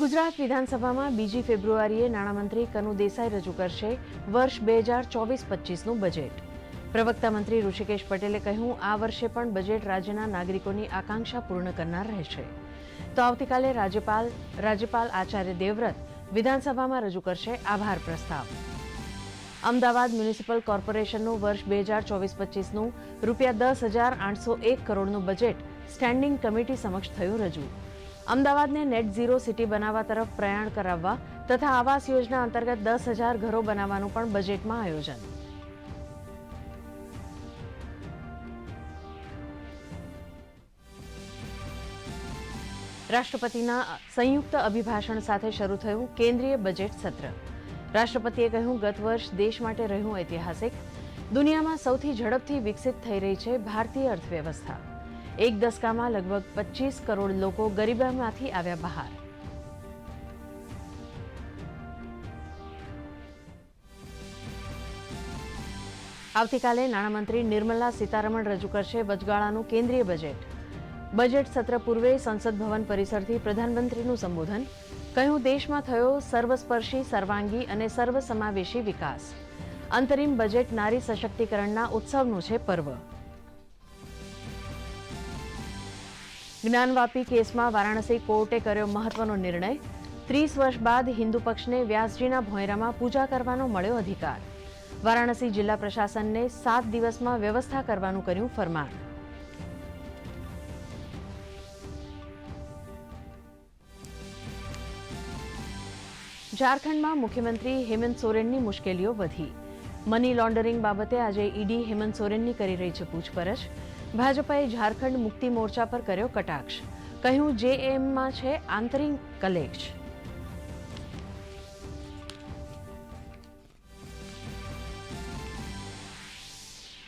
ગુજરાત વિધાનસભામાં બીજી ફેબ્રુઆરીએ નાણામંત્રી કનુ દેસાઈ રજૂ કરશે વર્ષ બે હજાર ચોવીસ પચીસનું બજેટ. પ્રવક્તા મંત્રી ઋષિકેશ પટેલે કહ્યું, આ વર્ષે પણ બજેટ રાજ્યના નાગરિકોની આકાંક્ષા પૂર્ણ કરનાર રહેશે. તો આવતીકાલે રાજ્યપાલ રાજ્યપાલ આચાર્ય દેવવ્રત વિધાનસભામાં રજૂ કરશે આભાર પ્રસ્તાવ. અમદાવાદ મ્યુનિસિપલ કોર્પોરેશનનું વર્ષ બે હજાર ચોવીસ પચીસનું રૂપિયા દસ હજાર આઠસો એક કરોડનું બજેટ સ્ટેન્ડિંગ કમિટી સમક્ષ થયું રજૂ. અમદાવાદને નેટ ઝીરો સિટી બનાવવા તરફ પ્રયાણ કરાવવા તથા આવાસ યોજના અંતર્ગત દસ હજાર ઘરો બનાવવાનું પણ બજેટમાં આયોજન. રાષ્ટ્રપતિના સંયુક્ત અભિભાષણ સાથે શરૂ થયું કેન્દ્રીય બજેટ સત્ર. રાષ્ટ્રપતિએ કહ્યું, ગત વર્ષ દેશ માટે રહ્યું ઐતિહાસિક. દુનિયામાં સૌથી ઝડપથી વિકસિત થઈ રહી છે ભારતીય અર્થવ્યવસ્થા. એક દસકામાં લગભગ પચીસ કરોડ લોકો ગરીબામાંથી આવ્યા બહાર. આવતીકાલે નાણામંત્રી નિર્મલા સીતારમણ રજૂ કરશે વચગાળાનું કેન્દ્રીય બજેટ. બજેટ સત્ર પૂર્વે સંસદ ભવન પરિસરથી પ્રધાનમંત્રીનું સંબોધન, કહ્યું દેશમાં થયો સર્વસ્પર્શી, સર્વાંગી અને સર્વસમાવેશી વિકાસ. અંતરિમ બજેટ નારી સશક્તિકરણના ઉત્સવનું છે પર્વ. જ્ઞાનવાપી કેસમાં વારાણસી કોર્ટે કર્યો મહત્વનો નિર્ણય. ત્રીસ વર્ષ બાદ હિન્દુ પક્ષને વ્યાસજીના ભોંયરામાં પૂજા કરવાનો મળ્યો અધિકાર. વારાણસી જિલ્લા પ્રશાસનને સાત દિવસમાં વ્યવસ્થા કરવાનું કર્યું ફરમાન. ઝારખંડમાં મુખ્યમંત્રી હેમંત સોરેનની મુશ્કેલીઓ વધી. મની લોન્ડરિંગ બાબતે આજે ઈડી હેમંત સોરેનની કરી રહી છે પૂછપરછ. ભાજપાએ ઝારખંડ મુક્તિ મોરચા પર કર્યો કટાક્ષ. કહ્યું, જેએમમાં છે આંતરિક કલેશ.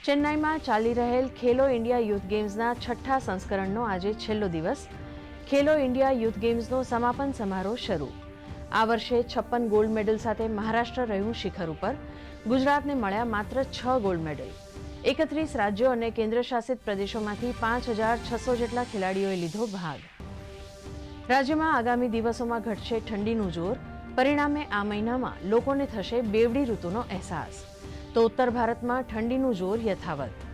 ચેન્નાઈમાં ચાલી રહેલ ખેલો ઇન્ડિયા યુથ ગેમ્સના છઠ્ઠા સંસ્કરણનો આજે છેલ્લો દિવસ. ખેલો ઇન્ડિયા યુથ ગેમ્સનો સમાપન સમારોહ શરૂ. આ વર્ષે છપ્પન ગોલ્ડ મેડલ સાથે મહારાષ્ટ્ર રહ્યું શિખર ઉપર. ગુજરાતને મળ્યા માત્ર છ ગોલ્ડ મેડલ એકત્રીસ રાજ્યો અને કેન્દ્રશાસિત પ્રદેશોમાંથી પાંચ હજાર છસો જેટલા ખેલાડીઓએ લીધો ભાગ. રાજ્યમાં આગામી દિવસોમાં ઘટશે ઠંડીનું જોર. પરિણામે આ મહિનામાં લોકોને થશે બેવડી ઋતુનો અહેસાસ. તો ઉત્તર ભારતમાં ઠંડીનું જોર યથાવત.